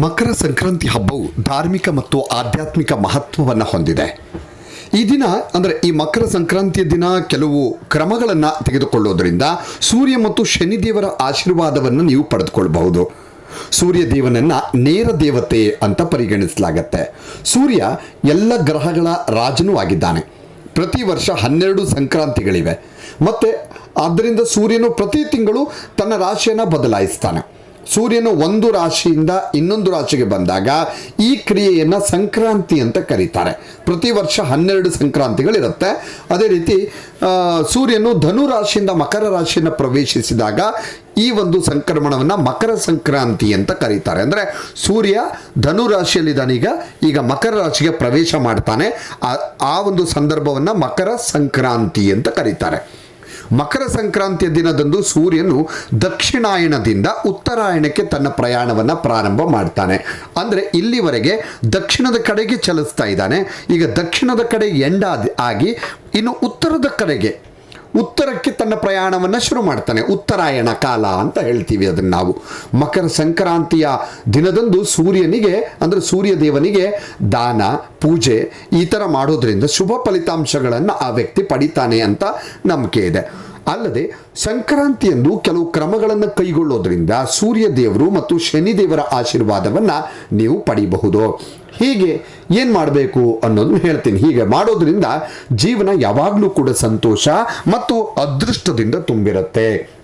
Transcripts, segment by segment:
ಮಕರ ಸಂಕ್ರಾಂತಿ ಹಬ್ಬವು ಧಾರ್ಮಿಕ ಮತ್ತು ಆಧ್ಯಾತ್ಮಿಕ ಮಹತ್ವವನ್ನು ಹೊಂದಿದೆ. ಈ ದಿನ ಅಂದರೆ ಈ ಮಕರ ಸಂಕ್ರಾಂತಿಯ ದಿನ ಕೆಲವು ಕ್ರಮಗಳನ್ನು ತೆಗೆದುಕೊಳ್ಳೋದ್ರಿಂದ ಸೂರ್ಯ ಮತ್ತು ಶನಿದೇವರ ಆಶೀರ್ವಾದವನ್ನು ನೀವು ಪಡೆದುಕೊಳ್ಳಬಹುದು ಸೂರ್ಯ ದೇವನನ್ನು ನೇರ ದೇವತೆ ಅಂತ ಪರಿಗಣಿಸಲಾಗತ್ತೆ. ಸೂರ್ಯ ಎಲ್ಲ ಗ್ರಹಗಳ ರಾಜನೂ ಆಗಿದ್ದಾನೆ. ಪ್ರತಿ ವರ್ಷ ಹನ್ನೆರಡು ಸಂಕ್ರಾಂತಿಗಳಿವೆ. ಮತ್ತು, ಆದ್ದರಿಂದ ಸೂರ್ಯನು ಪ್ರತಿ ತಿಂಗಳು ತನ್ನ ರಾಶಿಯನ್ನು ಬದಲಾಯಿಸ್ತಾನೆ. ಸೂರ್ಯನು ಒಂದು ರಾಶಿಯಿಂದ ಇನ್ನೊಂದು ರಾಶಿಗೆ ಬಂದಾಗ ಈ ಕ್ರಿಯೆಯನ್ನು ಸಂಕ್ರಾಂತಿ ಅಂತ ಕರೀತಾರೆ. ಪ್ರತಿ ವರ್ಷ ಹನ್ನೆರಡು ಸಂಕ್ರಾಂತಿಗಳಿರುತ್ತೆ. ಅದೇ ರೀತಿ ಸೂರ್ಯನು ಧನು ರಾಶಿಯಿಂದ ಮಕರ ರಾಶಿಯನ್ನು ಪ್ರವೇಶಿಸಿದಾಗ ಈ ಒಂದು ಸಂಕ್ರಮಣವನ್ನು ಮಕರ ಸಂಕ್ರಾಂತಿ ಅಂತ ಕರೀತಾರೆ. ಅಂದರೆ ಸೂರ್ಯ ಧನು ರಾಶಿಯಲ್ಲಿದ್ದಾನೀಗ ಈಗ ಮಕರ ರಾಶಿಗೆ ಪ್ರವೇಶ ಮಾಡ್ತಾನೆ. ಆ- ಆ ಒಂದು ಸಂದರ್ಭವನ್ನು ಮಕರ ಸಂಕ್ರಾಂತಿ ಅಂತ ಕರೀತಾರೆ. ಮಕರ ಸಂಕ್ರಾಂತಿಯ ದಿನದಂದು ಸೂರ್ಯನು ದಕ್ಷಿಣಾಯಣದಿಂದ ಉತ್ತರಾಯಣಕ್ಕೆ ತನ್ನ ಪ್ರಯಾಣವನ್ನು ಪ್ರಾರಂಭ ಮಾಡ್ತಾನೆ. ಅಂದರೆ ಇಲ್ಲಿವರೆಗೆ ದಕ್ಷಿಣದ ಕಡೆಗೆ ಚಲಿಸ್ತಾ ಇದ್ದಾನೆ. ಈಗ ದಕ್ಷಿಣದ ಕಡೆ ಎಂಡ ಆಗಿ ಇನ್ನು ಉತ್ತರದ ಕಡೆಗೆ ಉತ್ತರಕ್ಕೆ ತನ್ನ ಪ್ರಯಾಣವನ್ನು ಶುರು ಮಾಡ್ತಾನೆ. ಉತ್ತರಾಯಣ ಕಾಲ ಅಂತ ಹೇಳ್ತೀವಿ ಅದನ್ನು ನಾವು. ಮಕರ ಸಂಕ್ರಾಂತಿಯ ದಿನದಂದು ಸೂರ್ಯನಿಗೆ, ಅಂದರೆ ಸೂರ್ಯ ದೇವನಿಗೆ ದಾನ, ಪೂಜೆ ಈ ಥರ ಮಾಡೋದ್ರಿಂದ ಶುಭ ಫಲಿತಾಂಶಗಳನ್ನು ಆ ವ್ಯಕ್ತಿ ಪಡಿತಾನೆ ಅಂತ ನಂಬಿಕೆ ಇದೆ. ಅಲ್ಲದೆ ಸಂಕ್ರಾಂತಿಯಂದು ಕೆಲವು ಕ್ರಮಗಳನ್ನು ಕೈಗೊಳ್ಳೋದ್ರಿಂದ ಸೂರ್ಯ ದೇವರು ಮತ್ತು ಶನಿದೇವರ ಆಶೀರ್ವಾದವನ್ನು ನೀವು ಪಡೆಯಬಹುದು ಹೀಗೆ ಏನು ಮಾಡಬೇಕು ಅನ್ನೋದು ಹೇಳ್ತೀನಿ. ಹೀಗೆ ಮಾಡೋದ್ರಿಂದ ಜೀವನ ಯಾವಾಗಲೂ ಕೂಡ ಸಂತೋಷ ಮತ್ತು ಅದೃಷ್ಟದಿಂದ ತುಂಬಿರುತ್ತೆ.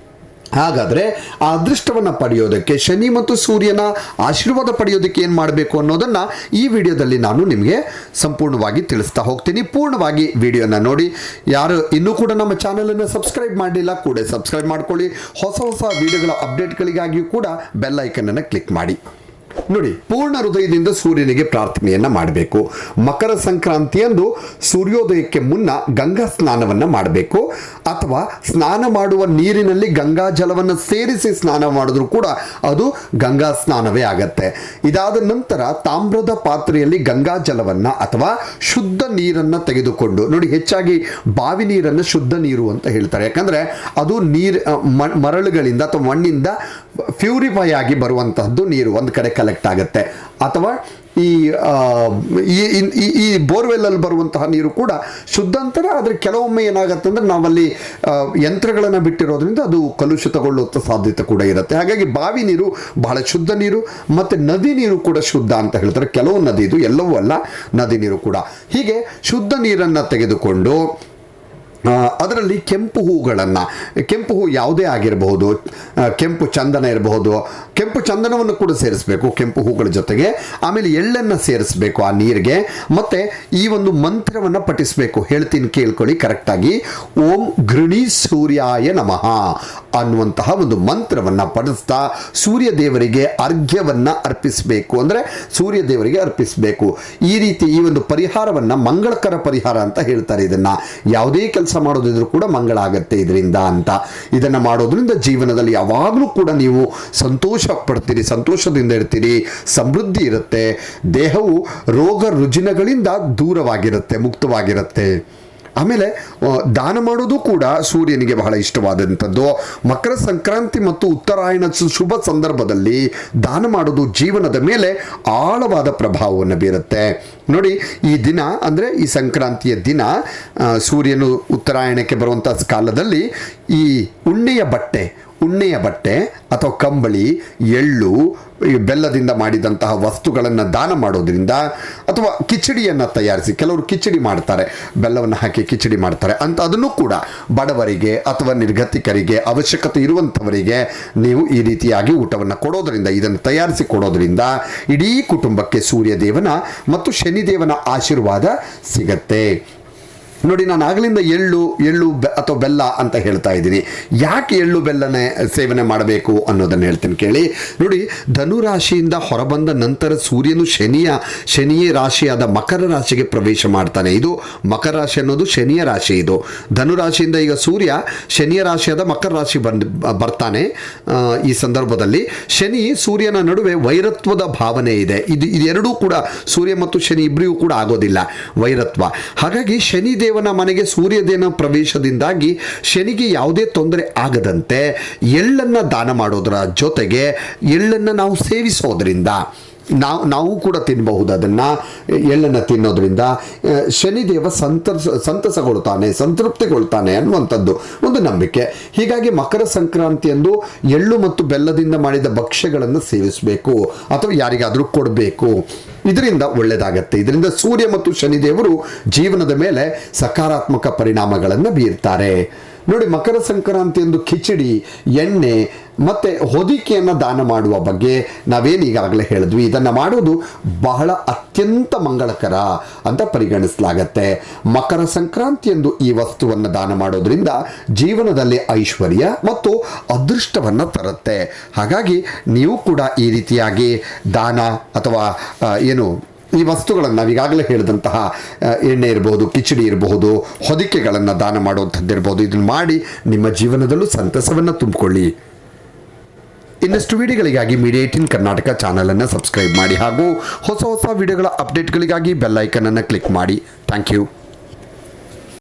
ಹಾಗಾದರೆ ಆ ಅದೃಷ್ಟವನ್ನು ಪಡೆಯೋದಕ್ಕೆ ಶನಿ ಮತ್ತು ಸೂರ್ಯನ ಆಶೀರ್ವಾದ ಪಡೆಯೋದಕ್ಕೆ ಏನು ಮಾಡಬೇಕು ಅನ್ನೋದನ್ನು ಈ ವಿಡಿಯೋದಲ್ಲಿ ನಾನು ನಿಮಗೆ ಸಂಪೂರ್ಣವಾಗಿ ತಿಳಿಸ್ತಾ ಹೋಗ್ತೀನಿ. ಪೂರ್ಣವಾಗಿ ವಿಡಿಯೋನ ನೋಡಿ. ಯಾರು ಇನ್ನೂ ಕೂಡ ನಮ್ಮ ಚಾನಲನ್ನು ಸಬ್ಸ್ಕ್ರೈಬ್ ಮಾಡಲಿಲ್ಲ ಕೂಡ ಸಬ್ಸ್ಕ್ರೈಬ್ ಮಾಡ್ಕೊಳ್ಳಿ. ಹೊಸ ಹೊಸ ವಿಡಿಯೋಗಳ ಅಪ್ಡೇಟ್ಗಳಿಗಾಗಿಯೂ ಕೂಡ ಬೆಲ್ ಐಕನನ್ನು ಕ್ಲಿಕ್ ಮಾಡಿ. ನೋಡಿ, ಪೂರ್ಣ ಹೃದಯದಿಂದ ಸೂರ್ಯನಿಗೆ ಪ್ರಾರ್ಥನೆಯನ್ನ ಮಾಡಬೇಕು. ಮಕರ ಸಂಕ್ರಾಂತಿಯಂದು ಸೂರ್ಯೋದಯಕ್ಕೆ ಮುನ್ನ ಗಂಗಾ ಸ್ನಾನವನ್ನು ಮಾಡಬೇಕು. ಅಥವಾ ಸ್ನಾನ ಮಾಡುವ ನೀರಿನಲ್ಲಿ ಗಂಗಾ ಜಲವನ್ನು ಸೇರಿಸಿ ಸ್ನಾನ ಮಾಡಿದ್ರೂ ಕೂಡ ಅದು ಗಂಗಾ ಸ್ನಾನವೇ ಆಗತ್ತೆ. ಇದಾದ ನಂತರ ತಾಮ್ರದ ಪಾತ್ರೆಯಲ್ಲಿ ಗಂಗಾ ಜಲವನ್ನು ಅಥವಾ ಶುದ್ಧ ನೀರನ್ನು ತೆಗೆದುಕೊಂಡು, ನೋಡಿ ಹೆಚ್ಚಾಗಿ ಬಾವಿ ನೀರನ್ನು ಶುದ್ಧ ನೀರು ಅಂತ ಹೇಳ್ತಾರೆ. ಯಾಕಂದ್ರೆ ಅದು ನೀರು ಮರಳುಗಳಿಂದ ಅಥವಾ ಮಣ್ಣಿಂದ ಪ್ಯೂರಿಫೈ ಆಗಿ ಬರುವಂತಹದ್ದು ನೀರು ಒಂದು ಕಡೆ ಕಲೆಕ್ಟ್ ಆಗುತ್ತೆ. ಅಥವಾ ಈ ಈ ಬೋರ್ವೆಲ್ಲಲ್ಲಿ ಬರುವಂತಹ ನೀರು ಕೂಡ ಶುದ್ಧ ಅಂತಾರೆ ಆದರೆ ಕೆಲವೊಮ್ಮೆ ಏನಾಗುತ್ತೆ ಅಂದರೆ ನಾವಲ್ಲಿ ಯಂತ್ರಗಳನ್ನು ಬಿಟ್ಟಿರೋದ್ರಿಂದ ಅದು ಕಲುಷಿತಗೊಳ್ಳುವಂಥ ಸಾಧ್ಯತೆ ಕೂಡ ಇರುತ್ತೆ. ಹಾಗಾಗಿ ಬಾವಿ ನೀರು ಬಹಳ ಶುದ್ಧ ನೀರು, ಮತ್ತು ನದಿ ನೀರು ಕೂಡ ಶುದ್ಧ ಅಂತ ಹೇಳ್ತಾರೆ. ಕೆಲವು ನದಿ ಇದು ಎಲ್ಲವೂ ಅಲ್ಲ, ನದಿ ನೀರು ಕೂಡ. ಹೀಗೆ ಶುದ್ಧ ನೀರನ್ನು ತೆಗೆದುಕೊಂಡು ಅದರಲ್ಲಿ ಕೆಂಪು ಹೂಗಳನ್ನು, ಕೆಂಪು ಹೂ ಯಾವುದೇ ಆಗಿರಬಹುದು ಕೆಂಪು ಚಂದನ ಇರಬಹುದು, ಕೆಂಪು ಚಂದನವನ್ನು ಕೂಡ ಸೇರಿಸಬೇಕು ಕೆಂಪು ಹೂಗಳ ಜೊತೆಗೆ, ಆಮೇಲೆ ಎಳ್ಳನ್ನು ಸೇರಿಸಬೇಕು ಆ ನೀರಿಗೆ, ಮತ್ತು ಈ ಒಂದು ಮಂತ್ರವನ್ನು ಪಠಿಸಬೇಕು. ಹೇಳ್ತೀನಿ ಕೇಳ್ಕೊಳ್ಳಿ ಕರೆಕ್ಟಾಗಿ ಓಂ ಗೃಣಿ ಸೂರ್ಯಾಯ ನಮಃ ಅನ್ನುವಂತಹ ಒಂದು ಮಂತ್ರವನ್ನು ಪಠಿಸ್ತಾ ಸೂರ್ಯ ದೇವರಿಗೆ ಅರ್ಘ್ಯವನ್ನು ಅರ್ಪಿಸಬೇಕು. ಅಂದರೆ ಸೂರ್ಯ ದೇವರಿಗೆ ಅರ್ಪಿಸಬೇಕು. ಈ ರೀತಿ ಈ ಒಂದು ಪರಿಹಾರವನ್ನು ಮಂಗಳಕರ ಪರಿಹಾರ ಅಂತ ಹೇಳ್ತಾರೆ ಇದನ್ನ. ಯಾವುದೇ ಕೆಲಸ ಮಾಡೋದಿದ್ರು ಕೂಡ ಮಂಗಳ ಆಗತ್ತೆ ಇದರಿಂದ ಅಂತ. ಇದನ್ನು ಮಾಡೋದ್ರಿಂದ ಜೀವನದಲ್ಲಿ ಯಾವಾಗಲೂ ಕೂಡ ನೀವು ಸಂತೋಷ ಪಡ್ತೀರಿ, ಸಂತೋಷದಿಂದ ಇರ್ತೀರಿ, ಸಮೃದ್ಧಿ ಇರುತ್ತೆ, ದೇಹವು ರೋಗ ರುಜಿನಗಳಿಂದ ದೂರವಾಗಿರುತ್ತೆ, ಮುಕ್ತವಾಗಿರುತ್ತೆ. ಆಮೇಲೆ ದಾನ ಮಾಡೋದು ಕೂಡ ಸೂರ್ಯನಿಗೆ ಬಹಳ ಇಷ್ಟವಾದಂಥದ್ದು. ಮಕರ ಸಂಕ್ರಾಂತಿ ಮತ್ತು ಉತ್ತರಾಯಣ ಶುಭ ಸಂದರ್ಭದಲ್ಲಿ ದಾನ ಮಾಡೋದು ಜೀವನದ ಮೇಲೆ ಆಳವಾದ ಪ್ರಭಾವವನ್ನು ಬೀರುತ್ತೆ. ನೋಡಿ, ಈ ದಿನ ಅಂದರೆ ಈ ಸಂಕ್ರಾಂತಿಯ ದಿನ ಸೂರ್ಯನು ಉತ್ತರಾಯಣಕ್ಕೆ ಬರುವಂಥ ಕಾಲದಲ್ಲಿ ಈ ಉಣ್ಣೆಯ ಬಟ್ಟೆ ಉಣ್ಣೆಯ ಬಟ್ಟೆ ಅಥವಾ ಕಂಬಳಿ, ಎಳ್ಳು ಬೆಲ್ಲದಿಂದ ಮಾಡಿದಂತಹ ವಸ್ತುಗಳನ್ನು ದಾನ ಮಾಡೋದ್ರಿಂದ ಅಥವಾ ಕಿಚಡಿಯನ್ನು ತಯಾರಿಸಿ, ಕೆಲವರು ಕಿಚಡಿ ಮಾಡ್ತಾರೆ, ಬೆಲ್ಲವನ್ನು ಹಾಕಿ ಕಿಚಡಿ ಮಾಡ್ತಾರೆ, ಅಂತ ಅದನ್ನು ಕೂಡ ಬಡವರಿಗೆ ಅಥವಾ ನಿರ್ಗತಿಕರಿಗೆ ಅವಶ್ಯಕತೆ ಇರುವಂಥವರಿಗೆ ನೀವು ಈ ರೀತಿಯಾಗಿ ಊಟವನ್ನು ಕೊಡೋದರಿಂದ, ಇದನ್ನು ತಯಾರಿಸಿ ಕೊಡೋದ್ರಿಂದ ಇಡೀ ಕುಟುಂಬಕ್ಕೆ ಸೂರ್ಯದೇವನ ಮತ್ತು ಶನಿದೇವನ ಆಶೀರ್ವಾದ ಸಿಗತ್ತೆ. ನೋಡಿ, ನಾನು ಆಗಲಿಂದ ಎಳ್ಳು ಎಳ್ಳು ಬೆ ಅಥವಾ ಬೆಲ್ಲ ಅಂತ ಹೇಳ್ತಾ ಇದ್ದೀನಿ. ಯಾಕೆ ಎಳ್ಳು ಬೆಲ್ಲನೆ ಸೇವನೆ ಮಾಡಬೇಕು ಅನ್ನೋದನ್ನು ಹೇಳ್ತೀನಿ ಕೇಳಿ. ನೋಡಿ, ಧನುರಾಶಿಯಿಂದ ಹೊರಬಂದ ನಂತರ ಸೂರ್ಯನು ಶನಿಯ ಶನಿಯ ರಾಶಿಯಾದ ಮಕರ ರಾಶಿಗೆ ಪ್ರವೇಶ ಮಾಡ್ತಾನೆ. ಇದು ಮಕರ ರಾಶಿ ಅನ್ನೋದು ಶನಿಯ ರಾಶಿ ಇದು. ಧನುರಾಶಿಯಿಂದ ಈಗ ಸೂರ್ಯ ಶನಿಯ ರಾಶಿಯಾದ ಮಕರ ರಾಶಿ ಬಂದು, ಬರ್ತಾನೆ ಈ ಸಂದರ್ಭದಲ್ಲಿ. ಶನಿ ಸೂರ್ಯನ ನಡುವೆ ವೈರತ್ವದ ಭಾವನೆ ಇದೆ. ಇದು ಇದೆರಡೂ ಕೂಡ ಸೂರ್ಯ ಮತ್ತು ಶನಿ ಇಬ್ಬರಿಗೂ ಕೂಡ ಆಗೋದಿಲ್ಲ ವೈರತ್ವ. ಹಾಗಾಗಿ ಶನಿ ದೇವನ ಮನೆಗೆ ಸೂರ್ಯದೇವನ ಪ್ರವೇಶದಿಂದಾಗಿ ಶನಿಗೆ ಯಾವುದೇ ತೊಂದರೆ ಆಗದಂತೆ ಎಳ್ಳನ್ನು ದಾನ ಮಾಡೋದರ ಜೊತೆಗೆ ಎಳ್ಳನ್ನು ನಾವು ಸೇವಿಸೋದ್ರಿಂದ ನಾವು ನಾವು ಕೂಡ ತಿನ್ನಬಹುದು ಅದನ್ನು. ಎಳ್ಳನ್ನು ತಿನ್ನೋದ್ರಿಂದ ಶನಿದೇವ ಸಂತಸ ಸಂತಸಗೊಳ್ತಾನೆ, ಸಂತೃಪ್ತಿಗೊಳ್ತಾನೆ ಅನ್ನುವಂಥದ್ದು ಒಂದು ನಂಬಿಕೆ. ಹೀಗಾಗಿ ಮಕರ ಸಂಕ್ರಾಂತಿಯಂದು ಎಳ್ಳು ಮತ್ತು ಬೆಲ್ಲದಿಂದ ಮಾಡಿದ ಭಕ್ಷ್ಯಗಳನ್ನು ಸೇವಿಸಬೇಕು. ಅಥವಾ ಯಾರಿಗಾದರೂ ಕೊಡಬೇಕು. ಇದರಿಂದ ಒಳ್ಳೆಯದಾಗತ್ತೆ. ಇದರಿಂದ ಸೂರ್ಯ ಮತ್ತು ಶನಿದೇವರು ಜೀವನದ ಮೇಲೆ ಸಕಾರಾತ್ಮಕ ಪರಿಣಾಮಗಳನ್ನು ಬೀರ್ತಾರೆ. ನೋಡಿ, ಮಕರ ಸಂಕ್ರಾಂತಿ ಎಂದು ಕಿಚಡಿ, ಎಣ್ಣೆ ಮತ್ತೆ ಹೊದಿಕೆಯನ್ನು ದಾನ ಮಾಡುವ ಬಗ್ಗೆ ನಾವೇನು ಈಗಾಗಲೇ ಹೇಳಿದ್ವಿ. ಇದನ್ನು ಮಾಡುವುದು ಬಹಳ ಅತ್ಯಂತ ಮಂಗಳಕರ ಅಂತ ಪರಿಗಣಿಸಲಾಗತ್ತೆ. ಮಕರ ಸಂಕ್ರಾಂತಿಯಂದು ಈ ವಸ್ತುವನ್ನು ದಾನ ಮಾಡೋದ್ರಿಂದ ಜೀವನದಲ್ಲಿ ಐಶ್ವರ್ಯ ಮತ್ತು ಅದೃಷ್ಟವನ್ನು ತರುತ್ತೆ. ಹಾಗಾಗಿ ನೀವು ಕೂಡ ಈ ರೀತಿಯಾಗಿ ದಾನ ಅಥವಾ ಏನು ಈ ವಸ್ತುಗಳನ್ನು ನಾವೀಗಾಗಲೇ ಹೇಳಿದಂತಹ ಎಣ್ಣೆ ಇರಬಹುದು ಕಿಚಡಿ ಇರಬಹುದು ಹೊದಿಕೆಗಳನ್ನು ದಾನ ಮಾಡುವಂಥದ್ದು ಇರ್ಬೋದು, ಇದನ್ನು ಮಾಡಿ ನಿಮ್ಮ ಜೀವನದಲ್ಲೂ ಸಂತಸವನ್ನು ತುಂಬಿಕೊಳ್ಳಿ. ಇನ್ನಷ್ಟು ವಿಡಿಯೋಗಳಿಗಾಗಿ ಮೀಡಿಯಾ ಏಟಿನ್ ಕರ್ನಾಟಕ ಚಾನಲನ್ನು ಸಬ್ಸ್ಕ್ರೈಬ್ ಮಾಡಿ ಹಾಗೂ ಹೊಸ ಹೊಸ ವಿಡಿಯೋಗಳ ಅಪ್ಡೇಟ್ಗಳಿಗಾಗಿ ಬೆಲ್ಲೈಕನನ್ನು ಕ್ಲಿಕ್ ಮಾಡಿ. Thank you.